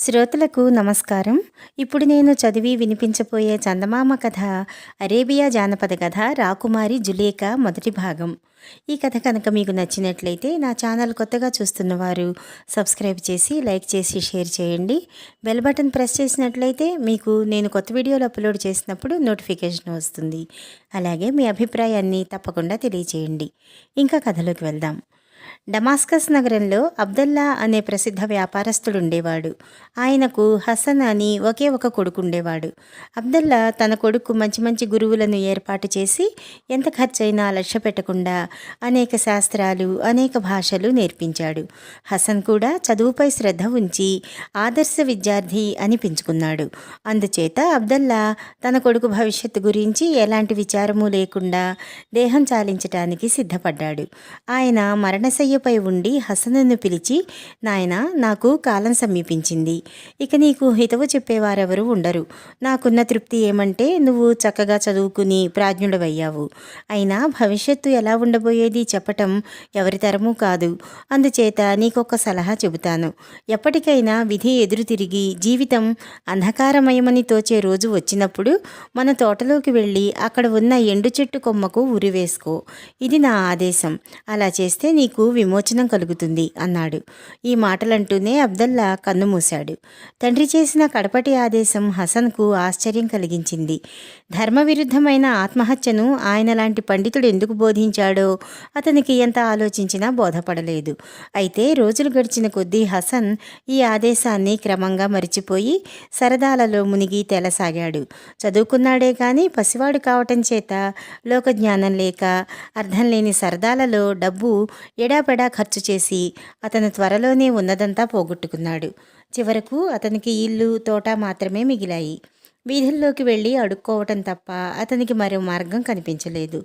శ్రోతలకు నమస్కారం. ఇప్పుడు నేను చదివి వినిపించబోయే చందమామ కథ అరేబియా జానపద కథ రాకుమారి జులేక మొదటి భాగం. ఈ కథ కనుక మీకు నచ్చినట్లయితే నా ఛానల్ కొత్తగా చూస్తున్నవారు సబ్స్క్రైబ్ చేసి లైక్ చేసి షేర్ చేయండి. బెల్ బటన్ ప్రెస్ చేసినట్లయితే మీకు నేను కొత్త వీడియోలు అప్లోడ్ చేసినప్పుడు నోటిఫికేషన్ వస్తుంది. అలాగే మీ అభిప్రాయాన్ని తప్పకుండా తెలియచేయండి. ఇంకా కథలోకి వెళ్దాం. డమాస్కస్ నగరంలో అబ్దల్లా అనే ప్రసిద్ధ వ్యాపారస్తుడు ఉండేవాడు ఆయనకు హసన్ అని ఒకే ఒక కొడుకు ఉండేవాడు అబ్దల్లా తన కొడుకు మంచి మంచి గురువులను ఏర్పాటు చేసి ఎంత ఖర్చైనా లక్ష్య పెట్టకుండా అనేక శాస్త్రాలు అనేక భాషలు నేర్పించాడు. హసన్ కూడా చదువుపై శ్రద్ధ ఉంచి ఆదర్శ విద్యార్థి అని పెంచుకున్నాడు. అందుచేత అబ్దల్లా తన కొడుకు భవిష్యత్తు గురించి ఎలాంటి విచారము లేకుండా దేహం చాలించటానికి సిద్ధపడ్డాడు. ఆయన మరణశయ్యపై ఉండి హసనును పిలిచి నాయన నాకు కాలం సమీపించింది. ఇక నీకు హితవు చెప్పేవారెవరు ఉండరు. నాకున్న తృప్తి ఏమంటే నువ్వు చక్కగా చదువుకుని ప్రాజ్ఞుడవయ్యావు. అయినా భవిష్యత్తు ఎలా ఉండబోయేది చెప్పటం ఎవరి తరమూ కాదు. అందుచేత నీకొక సలహా చెబుతాను. ఎప్పటికైనా విధి ఎదురు తిరిగి జీవితం అంధకారమయమని తోచే రోజు వచ్చినప్పుడు మన తోటలోకి వెళ్ళి అక్కడ ఉన్న ఎండు చెట్టు కొమ్మకు ఉరివేసుకో ఇది నా ఆదేశం. అలా చేస్తే నీకు విమోచనం కలుగుతుంది అన్నాడు. ఈ మాటలంటూనే అబ్దల్లా కన్ను మూశాడు. తండ్రి చేసిన కడపటి ఆదేశం హసన్కు ఆశ్చర్యం కలిగించింది. ధర్మవిరుద్ధమైన ఆత్మహత్యను ఆయన లాంటి పండితుడు ఎందుకు బోధించాడో అతనికి ఎంత ఆలోచించినా బోధపడలేదు. అయితే రోజులు గడిచిన కొద్దీ హసన్ ఈ ఆదేశాన్ని క్రమంగా మరిచిపోయి సరదాలలో మునిగి తేలసాగాడు. చదువుకున్నాడే కానీ పసివాడు కావటం చేత లోకజ్ఞానం లేక అర్థం లేని సరదాలలో డబ్బు ఎడాపెడా ఖర్చు చేసి అతను త్వరలోనే ఉన్నదంతా పోగొట్టుకున్నాడు. చివరకు అతనికి ఇల్లు తోట మాత్రమే మిగిలాయి. వీధుల్లోకి వెళ్ళి అడుక్కోవటం తప్ప అతనికి మరో మార్గం కనిపించలేదు.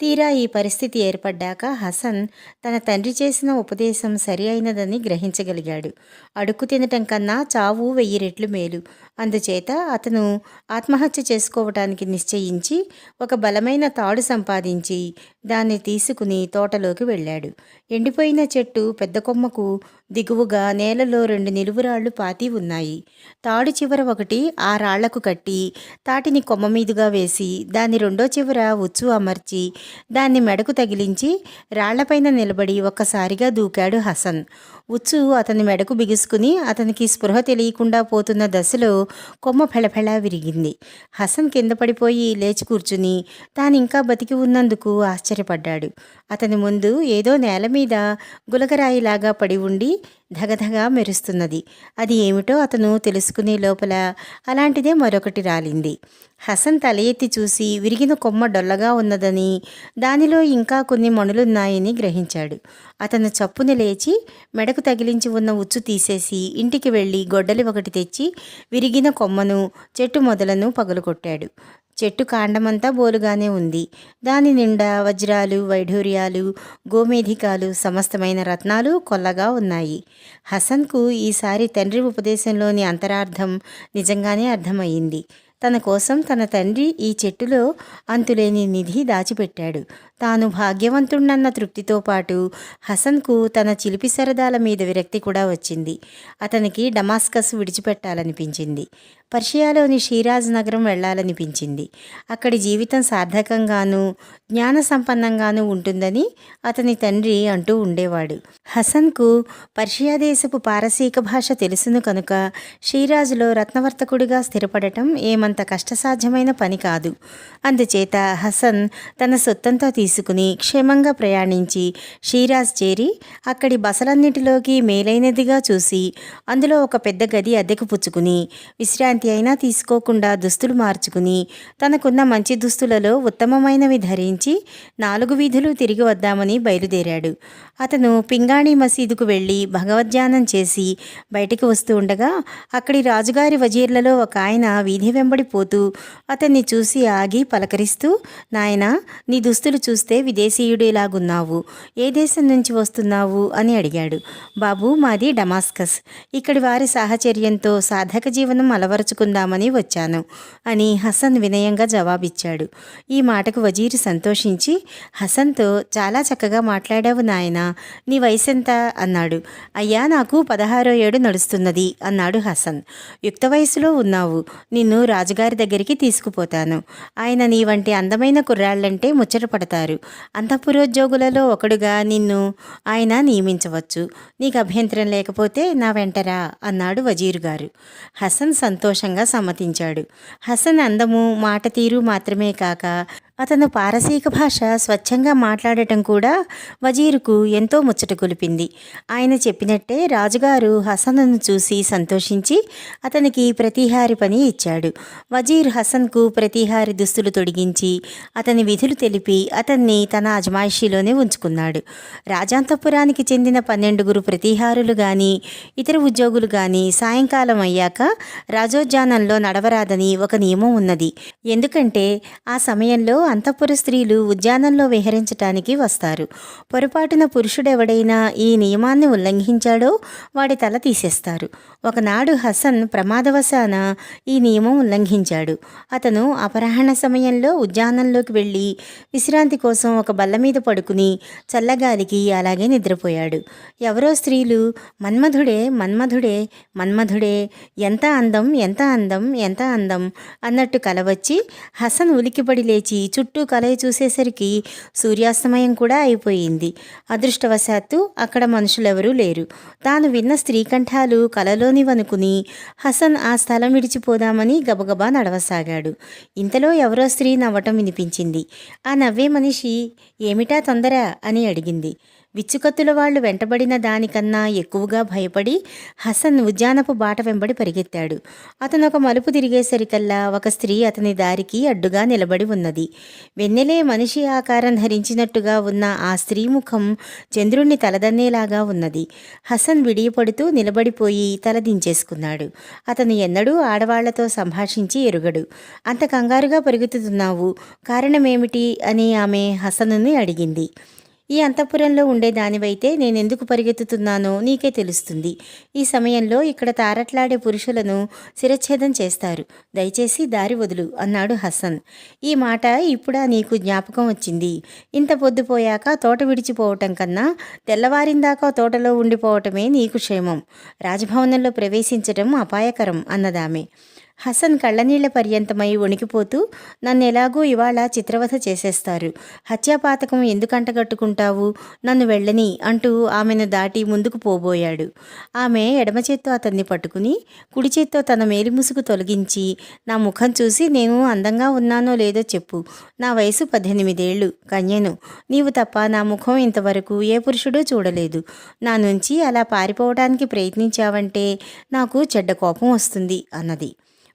తీరా ఈ పరిస్థితి ఏర్పడ్డాక హసన్ తన తండ్రి చేసిన ఉపదేశం సరి అయినదని గ్రహించగలిగాడు. అడుక్కు తినటం కన్నా చావు వెయ్యి రెట్లు మేలు. అందుచేత అతను ఆత్మహత్య చేసుకోవటానికి నిశ్చయించి ఒక బలమైన తాడు సంపాదించి దాన్ని తీసుకుని తోటలోకి వెళ్ళాడు. ఎండిపోయిన చెట్టు పెద్ద కొమ్మకు దిగువగా నేలలో రెండు నిలువురాళ్ళు పాతి ఉన్నాయి. తాడు చివర ఒకటి ఆ రాళ్ళకు కట్టి తాటిని కొమ్మ మీదుగా వేసి దాని రెండో చివర ఉచ్చు అమర్చి దాన్ని మెడకు తగిలించి రాళ్ళపైన నిలబడి ఒక్కసారిగా దూకాడు హసన్. ఉచ్చు అతని మెడకు బిగుసుకుని అతనికి స్పృహ తెలియకుండా పోతున్న దశలో కొమ్మ ఫెళఫెళ విరిగింది. హసన్ కింద పడిపోయి లేచి కూర్చుని తాను ఇంకా బతికి ఉన్నందుకు ఆశ్చర్యపడ్డాడు. అతని ముందు ఏదో నేల మీద గులకరాయిలాగా పడి ఉండి ధగధగా మెరుస్తున్నది. అది ఏమిటో అతను తెలుసుకునే లోపల అలాంటిదే మరొకటి రాలింది. హసన్ తల ఎత్తి చూసి విరిగిన కొమ్మ డొల్లగా ఉన్నదని దానిలో ఇంకా కొన్ని మణులున్నాయని గ్రహించాడు. అతను చప్పున లేచి మెడకు తగిలించి ఉన్న ఉచ్చు తీసేసి ఇంటికి వెళ్ళి గొడ్డలి ఒకటి తెచ్చి విరిగిన కొమ్మను చెట్టు మొదలను పగలగొట్టాడు చెట్టు కాండమంతా బోలుగానే ఉంది. దాని నిండా వజ్రాలు వైఢూర్యాలు గోమేధికాలు సమస్తమైన రత్నాలు కొల్లగా ఉన్నాయి. హసన్కు ఈసారి తండ్రి ఉపదేశంలోని అంతరార్థం నిజంగానే అర్థమయ్యింది. తన కోసం తన తండ్రి ఈ చెట్టులో అంతులేని నిధి దాచిపెట్టాడు. తాను భాగ్యవంతుణ్ణన్న తృప్తితో పాటు హసన్కు తన చిలిపి సరదాల మీద విరక్తి కూడా వచ్చింది. అతనికి డమాస్కస్ విడిచిపెట్టాలనిపించింది. పర్షియాలోని షీరాజ్ నగరం వెళ్ళాలనిపించింది. అక్కడి జీవితం సార్థకంగానూ జ్ఞాన సంపన్నంగానూ ఉంటుందని అతని తండ్రి అంటూ ఉండేవాడు. హసన్కు పర్షియా దేశపు పారసీక భాష తెలుసును కనుక షీరాజ్లో రత్నవర్తకుడిగా స్థిరపడటం ఏమంత కష్టసాధ్యమైన పని కాదు. అందుచేత హసన్ తన సొత్తంతా తీసుకుని క్షేమంగా ప్రయాణించి షీరాజ్ చేరి అక్కడి బసలన్నిటిలోకి మేలైనదిగా చూసి అందులో ఒక పెద్ద గది అద్దెకు పుచ్చుకుని విశ్రాంతి అయినా తీసుకోకుండా దుస్తులు మార్చుకుని తనకున్న మంచి దుస్తులలో ఉత్తమమైనవి ధరించి నాలుగు వీధులు తిరిగి వద్దామని బయలుదేరాడు. అతను పింగాణి మసీదుకు వెళ్ళి భగవద్ధ్యానం చేసి బయటికి వస్తూ ఉండగా అక్కడి రాజుగారి వజీర్లలో ఒక ఆయన వీధి వెంబడి వెంటబడిపోతూ అతన్ని చూసి ఆగి పలకరిస్తూ నాయనా నీ దుస్తులు చూస్తే విదేశీయుడిలాగున్నావు ఏ దేశం నుంచి వస్తున్నావు? అని అడిగాడు. బాబు మాది డమాస్కస్. ఇక్కడి వారి సాహచర్యంతో సాధక జీవనం అలవరుచుకుందామని వచ్చాను అని హసన్ వినయంగా జవాబిచ్చాడు. ఈ మాటకు వజీరు సంతోషించి హసన్తో చాలా చక్కగా మాట్లాడావు నాయనా నీ వయసెంత? అన్నాడు. అయ్యా నాకు పదహారో ఏడు నడుస్తున్నది అన్నాడు హసన్. యుక్త వయసులో ఉన్నావు. నిన్ను రాజుగారి దగ్గరికి తీసుకుపోతాను. ఆయన నీ వంటి అందమైన కుర్రాళ్ళంటే ముచ్చటపడతారు అంతఃపురోద్యోగులలో ఒకడుగా నిన్ను ఆయన నియమించవచ్చు. నీకు అభ్యంతరం లేకపోతే నా వెంటరా అన్నాడు వజీరు గారు హసన్ సంతోషంగా సమ్మతించాడు. హసన్ అందము మాట తీరు మాత్రమే కాక అతను పారసీక భాష స్వచ్ఛంగా మాట్లాడటం కూడా వజీరుకు ఎంతో ముచ్చట కొలిపింది ఆయన చెప్పినట్టే రాజుగారు హసన్ను చూసి సంతోషించి అతనికి ప్రతిహారి పని ఇచ్చాడు. వజీర్ హసన్కు ప్రతిహారి దుస్తులు తొడిగించి అతని విధులు తెలిపి అతన్ని తన అజమాయిషీలోనే ఉంచుకున్నాడు. రాజాంతపురానికి చెందిన పన్నెండుగురు ప్రతిహారులు కానీ ఇతర ఉద్యోగులు కానీ సాయంకాలం అయ్యాక రాజోద్యానంలో నడవరాదని ఒక నియమం ఉన్నది. ఎందుకంటే ఆ సమయంలో అంతఃపుర స్త్రీలు ఉద్యానంలో విహరించటానికి వస్తారు. పొరపాటున పురుషుడెవడైనా ఈ నియమాన్ని ఉల్లంఘించాడో వాడి తల తీసేస్తారు. ఒకనాడు హసన్ ప్రమాదవశాన ఈ నియమం ఉల్లంఘించాడు. అతను అపరాహణ సమయంలో ఉద్యానంలోకి వెళ్ళి విశ్రాంతి కోసం ఒక బల్ల మీద పడుకుని చల్లగాలికి అలాగే నిద్రపోయాడు. ఎవరో స్త్రీలు మన్మధుడే మన్మధుడే మన్మధుడే ఎంత అందం ఎంత అందం ఎంత అందం అన్నట్టు కలవచ్చి హసన్ ఉలికిపడి లేచి చుట్టూ కలయి చూసేసరికి సూర్యాస్తమయం కూడా అయిపోయింది. అదృష్టవశాత్తు అక్కడ మనుషులెవరూ లేరు. తాను విన్న స్త్రీ కంఠాలు కలలోనివనుకుని హసన్ ఆ స్థలం విడిచిపోదామని గబగబా నడవసాగాడు. ఇంతలో ఎవరో స్త్రీ నవ్వటం వినిపించింది. ఆ నవ్వే మనిషి ఏమిటా తొందర? అని అడిగింది. విచ్చుకత్తుల వాళ్ళు వెంటబడిన దానికన్నా ఎక్కువగా భయపడి హసన్ ఉద్యానపు బాట వెంబడి పరిగెత్తాడు. అతను ఒక మలుపు తిరిగేసరికల్లా ఒక స్త్రీ అతని దారికి అడ్డుగా నిలబడి ఉన్నది. వెన్నెలే మనిషి ఆకారం ధరించినట్టుగా ఉన్న ఆ స్త్రీ ముఖం చంద్రుణ్ణి తలదన్నేలాగా ఉన్నది. హసన్ విడియపడుతూ నిలబడిపోయి తల దించేసుకున్నాడు. అతను ఎన్నడూ ఆడవాళ్ళతో సంభాషించి ఎరుగడు. అంత కంగారుగా పెరుగుతున్నావు కారణమేమిటి? అని ఆమె హసనుని అడిగింది. ఈ అంతఃపురంలో ఉండే దానివైతే నేనెందుకు పరిగెత్తుతున్నానో నీకే తెలుస్తుంది. ఈ సమయంలో ఇక్కడ తారట్లాడే పురుషులను శిరచ్ఛేదం చేస్తారు. దయచేసి దారి వదులు అన్నాడు హసన్. ఈ మాట ఇప్పుడా నీకు జ్ఞాపకం వచ్చింది. ఇంత పొద్దుపోయాక తోట విడిచిపోవటం కన్నా తెల్లవారిందాకా తోటలో ఉండిపోవటమే నీకు క్షేమం. రాజభవనంలో ప్రవేశించటం అపాయకరం అన్నదామె. హసన్ కళ్ళనీళ్ళ పర్యంతమై వణికిపోతూ నన్ను ఎలాగూ ఇవాళ చిత్రవధ చేసేస్తారు. హత్యాపాతకం ఎందుకంటగట్టుకుంటావు నన్ను వెళ్ళని అంటూ ఆమెను దాటి ముందుకు పోబోయాడు. ఆమె ఎడమ చేత్తో అతన్ని పట్టుకుని కుడి చేత్తో తన మేలిముసుగు తొలగించి నా ముఖం చూసి నేను అందంగా ఉన్నానో లేదో చెప్పు. నా వయసు పద్దెనిమిదేళ్ళు. కన్యను నీవు తప్ప నా ముఖం ఇంతవరకు ఏ పురుషుడూ చూడలేదు. నా నుంచి అలా పారిపోవడానికి ప్రయత్నించావంటే నాకు చెడ్డ కోపం వస్తుంది అన్నది.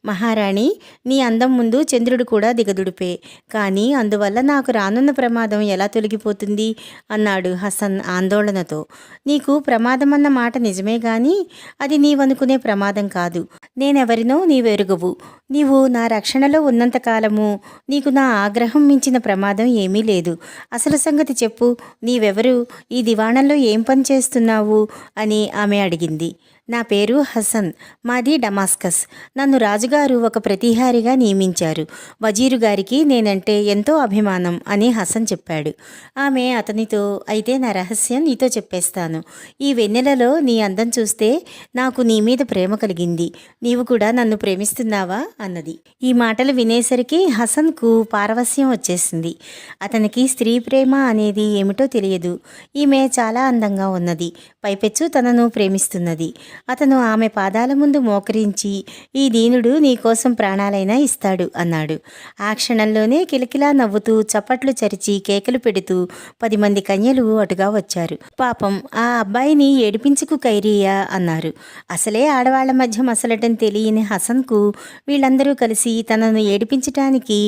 మహారాణి నీ అందం ముందు చంద్రుడు కూడా దిగదుడిపే. కానీ అందువల్ల నాకు రానున్న ప్రమాదం ఎలా తొలగిపోతుంది? అన్నాడు హసన్ ఆందోళనతో. నీకు ప్రమాదమన్న మాట నిజమే గాని అది నీవనుకునే ప్రమాదం కాదు. నేనెవరినో నీవెరుగవు. నీవు నా రక్షణలో ఉన్నంతకాలము నీకు నా ఆగ్రహం మించిన ప్రమాదం ఏమీ లేదు. అసలు సంగతి చెప్పు నీవెవరు? ఈ దివాణంలో ఏం పని చేస్తున్నావు? అని ఆమె అడిగింది. నా పేరు హసన్. మాది డమాస్కస్. నన్ను రాజుగారు ఒక ప్రతిహారిగా నియమించారు. వజీరు గారికి నేనంటే ఎంతో అభిమానం అని హసన్ చెప్పాడు. ఆమె అతనితో అయితే నా రహస్యం నీతో చెప్పేస్తాను. ఈ వెన్నెలలో నీ అందం చూస్తే నాకు నీ మీద ప్రేమ కలిగింది. నీవు కూడా నన్ను ప్రేమిస్తున్నావా? అన్నది. ఈ మాటలు వినేసరికి హసన్కు పారవస్యం వచ్చేసింది. అతనికి స్త్రీ ప్రేమ అనేది ఏమిటో తెలియదు. ఈమె చాలా అందంగా ఉన్నది. పైపెచ్చు తనను ప్రేమిస్తున్నది. అతను ఆమె పాదాల ముందు మోకరించి ఈ దీనుడు నీకోసం ప్రాణాలైనా ఇస్తాడు అన్నాడు. ఆ క్షణంలోనే కిలకిలా నవ్వుతూ చప్పట్లు చరిచి కేకలు పెడుతూ పది మంది కన్యలు అటుగా వచ్చారు. పాపం ఆ అబ్బాయిని ఏడిపించుకు కైరియా అన్నారు. అసలే ఆడవాళ్ళ మధ్య మసలటం తెలియని హసన్కు వీళ్ళందరూ కలిసి తనను ఏడిపించటానికి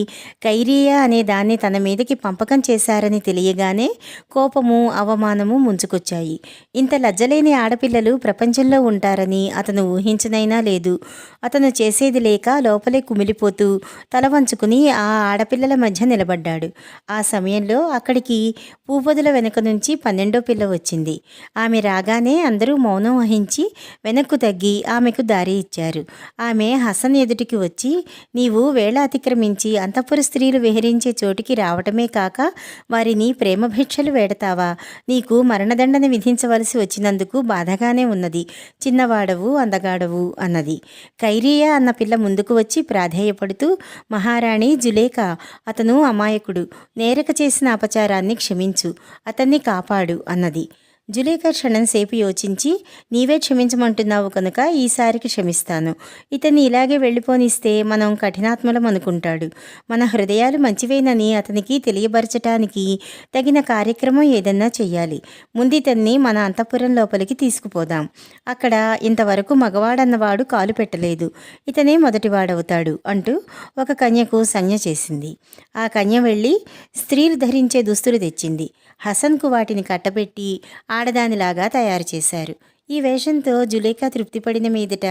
కైరియా అనే దాన్ని తన మీదకి పంపకం చేశారని తెలియగానే కోపము అవమానము ముంచుకొచ్చాయి. ఇంత లజ్జలేని ఆడపిల్లలు ప్రపంచంలో ఉంటారని అతను ఊహించనైనా లేదు. అతను చేసేది లేక లోపలే కుమిలిపోతూ తల వంచుకుని ఆ ఆడపిల్లల మధ్య నిలబడ్డాడు. ఆ సమయంలో అక్కడికి పూపదుల వెనుక నుంచి పన్నెండో పిల్ల వచ్చింది. ఆమె రాగానే అందరూ మౌనం వహించి వెనక్కు తగ్గి ఆమెకు దారి ఇచ్చారు. ఆమె హసన్ ఎదుటికి వచ్చి నీవు వేళ అతిక్రమించి అంతఃపుర స్త్రీలు విహరించే చోటికి రావటమే కాక వారిని ప్రేమభిక్షలు వేడతావా? నీకు మరణదండన విధించవలసి వచ్చినందుకు బాధగానే ఉన్నది. చిన్నవాడవు అందగాడవు అన్నది. కైరియా అన్న పిల్ల ముందుకు వచ్చి ప్రాధేయపడుతూ మహారాణి జులేక అతను అమాయకుడు. నేరక చేసిన అపచారాన్ని క్షమించు. అతన్ని కాపాడు అన్నది. జులేఖ క్షణంసేపు యోచించి నీవే క్షమించమంటున్నావు కనుక ఈసారికి క్షమిస్తాను. ఇతన్ని ఇలాగే వెళ్ళిపోనిస్తే మనం కఠినాత్మలం అనుకుంటాడు. మన హృదయాలు మంచివేనని అతనికి తెలియబరచటానికి తగిన కార్యక్రమం ఏదన్నా చెయ్యాలి. ముందు ఇతన్ని మన అంతఃపురం లోపలికి తీసుకుపోదాం. అక్కడ ఇంతవరకు మగవాడన్నవాడు కాలు పెట్టలేదు. ఇతనే మొదటివాడవుతాడు అంటూ ఒక కన్యకు సంజ్ఞ చేసింది. ఆ కన్య వెళ్ళి స్త్రీలు ధరించే దుస్తులు తెచ్చింది. హసన్కు వాటిని కట్టబెట్టి ఆడదానిలాగా తయారు చేశారు. ఈ వేషంతో జులేఖా తృప్తిపడిన మీదట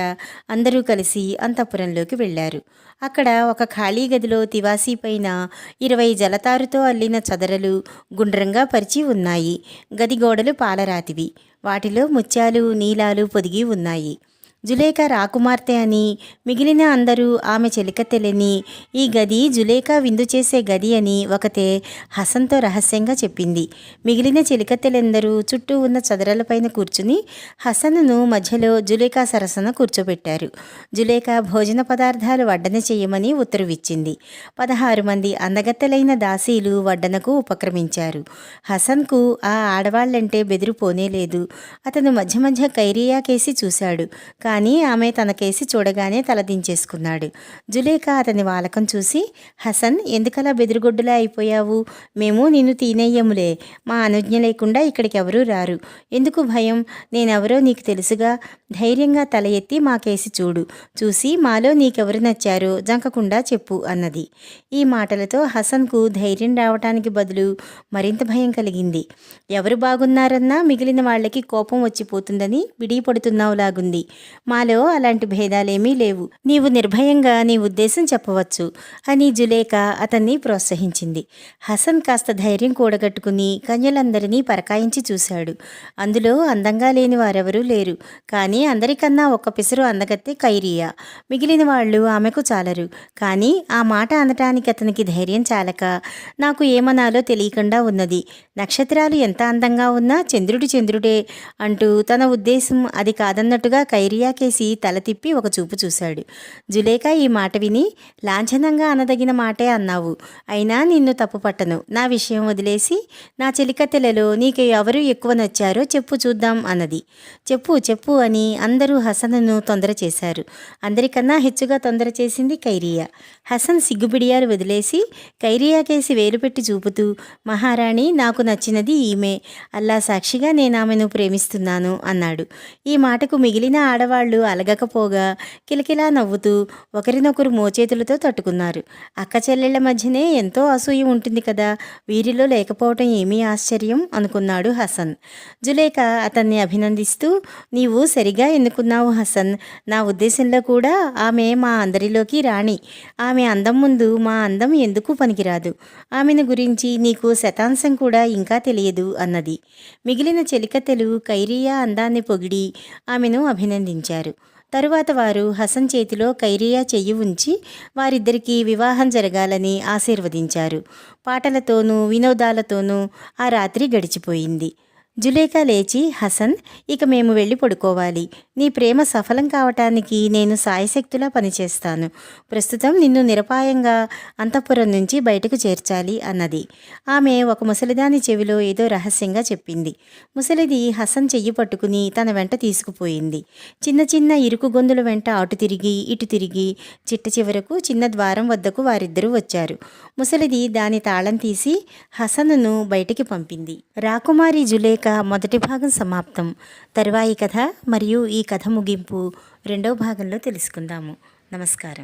అందరూ కలిసి అంతఃపురంలోకి వెళ్ళారు. అక్కడ ఒక ఖాళీ గదిలో తివాసీ పైన ఇరవై జలతారుతో అల్లిన చదరలు గుండ్రంగా పరిచి ఉన్నాయి. గది గోడలు పాలరాతివి. వాటిలో ముత్యాలు నీలాలు పొదిగి ఉన్నాయి. జులేఖ రాకుమార్తె అని మిగిలిన అందరూ ఆమె చెలికతెలని ఈ గది జులేఖ విందు చేసే గది అని ఒకతే హసన్తో రహస్యంగా చెప్పింది. మిగిలిన చెలికత్తెలందరూ చుట్టూ ఉన్న చదరలపైన కూర్చుని హసన్ను మధ్యలో జులేఖ సరసన కూర్చోబెట్టారు జులేఖ భోజన పదార్థాలు వడ్డన చేయమని ఉత్తర్విచ్చింది. పదహారు మంది అందగత్తెలైన దాసీలు వడ్డనకు ఉపక్రమించారు. హసన్కు ఆ ఆడవాళ్ళంటే బెదిరిపోనేలేదు. అతను మధ్య మధ్య కైరియా కేసి చూశాడు. కానీ ఆమె తన కేసి చూడగానే తలదించేసుకున్నాడు జులేఖ అతని వాలకం చూసి హసన్ ఎందుకలా బెదిరిగొడ్డులా అయిపోయావు? మేము నిన్ను తీనేయ్యములే మా అనుజ్ఞ లేకుండా ఇక్కడికి ఎవరూ రారు. ఎందుకు భయం? నేనెవరో నీకు తెలుసుగా? ధైర్యంగా తల ఎత్తి మా కేసి చూడు. చూసి మాలో నీకెవరు నచ్చారో జంకకుండా చెప్పు అన్నది. ఈ మాటలతో హసన్కు ధైర్యం రావటానికి బదులు మరింత భయం కలిగింది. ఎవరు బాగున్నారన్నా మిగిలిన వాళ్ళకి కోపం వచ్చిపోతుందని విడిపడుతున్నావులాగుంది. మాలో అలాంటి భేదాలేమీ లేవు. నీవు నిర్భయంగా నీ ఉద్దేశం చెప్పవచ్చు. అని జులేఖ అతన్ని ప్రోత్సహించింది. హసన్ కాస్త ధైర్యం కూడగట్టుకుని కన్యలందరినీ పరకాయించి చూశాడు. అందులో అందంగా లేని వారెవరూ లేరు. కానీ అందరికన్నా ఒక్క పిసరు అందగత్తే కైరియా. మిగిలిన వాళ్ళు ఆమెకు చాలరు. కానీ ఆ మాట అనటానికి అతనికి ధైర్యం చాలక నాకు ఏమనాలో తెలియకుండా ఉన్నది. నక్షత్రాలు ఎంత అందంగా ఉన్నా చంద్రుడు చంద్రుడే అంటూ తన ఉద్దేశం అది కాదన్నట్టుగా కైరియా జులేఖాకేసి తల తిప్పి ఒక చూపు చూశాడు. జులేఖా ఈ మాట విని లాంఛనంగా అనదగిన మాటే అన్నావు. అయినా నిన్ను తప్పు పట్టను. నా విషయం వదిలేసి నా చెలికత్తెలలో నీకు ఎవరు ఎక్కువ నచ్చారో చెప్పు చూద్దాం అన్నది. చెప్పు చెప్పు అని అందరూ హసనను తొందర చేశారు అందరికన్నా హెచ్చుగా తొందర చేసింది కైరియా హసన్ సిగ్గుబిడియారు వదిలేసి కైరియాకేసి వేలుపెట్టి చూపుతూ మహారాణి నాకు నచ్చినది ఈమె. అల్లా సాక్షిగా నేను ఆమెను ప్రేమిస్తున్నాను అన్నాడు. ఈ మాటకు మిగిలిన ఆడవాళ్ళు అలగకపోగా కిలకిలా నవ్వుతూ ఒకరినొకరు మోచేతులతో తట్టుకున్నారు. అక్క చెల్లెళ్ళ మధ్యనే ఎంతో అసూయ ఉంటుంది కదా వీరిలో లేకపోవటం ఏమీ ఆశ్చర్యం అనుకున్నాడు హసన్. జులేఖ అతన్ని అభినందిస్తూ నీవు సరిగా ఎన్నుకున్నావు హసన్. నా ఉద్దేశంలో కూడా ఆమె మా అందరిలోకి రాణి. ఆమె ఆమె అందం ముందు మా అందం ఎందుకు పనికిరాదు? ఆమెను గురించి నీకు శతాంశం కూడా ఇంకా తెలియదు అన్నది. మిగిలిన చెలికత్తెలు కైరియా అందాన్ని పొగిడి ఆమెను అభినందించారు. తరువాత వారు హసన్ చేతిలో కైరియా చెయ్యి ఉంచి వారిద్దరికీ వివాహం జరగాలని ఆశీర్వదించారు. పాటలతోనూ వినోదాలతోనూ ఆ రాత్రి గడిచిపోయింది. జులేఖా లేచి హసన్ ఇక మేము వెళ్ళి పడుకోవాలి. నీ ప్రేమ సఫలం కావటానికి నేను సాయశక్తులా పనిచేస్తాను. ప్రస్తుతం నిన్ను నిరపాయంగా అంతఃపురం నుంచి బయటకు చేర్చాలి అన్నది. ఆమె ఒక ముసలిదాని చెవిలో ఏదో రహస్యంగా చెప్పింది. ముసలిది హసన్ చెయ్యి పట్టుకుని తన వెంట తీసుకుపోయింది. చిన్న చిన్న ఇరుకు గొంతుల వెంట అటు తిరిగి ఇటు తిరిగి చిట్ట చివరకు చిన్న ద్వారం వద్దకు వారిద్దరూ వచ్చారు. ముసలిది దాని తాళం తీసి హసన్ను బయటికి పంపింది. రాకుమారి జులేఖ మొదటి భాగం సమాప్తం. తరువాయి కథ మరియు ఈ కథ ముగింపు రెండవ భాగంలో తెలుసుకుందాము. నమస్కారం.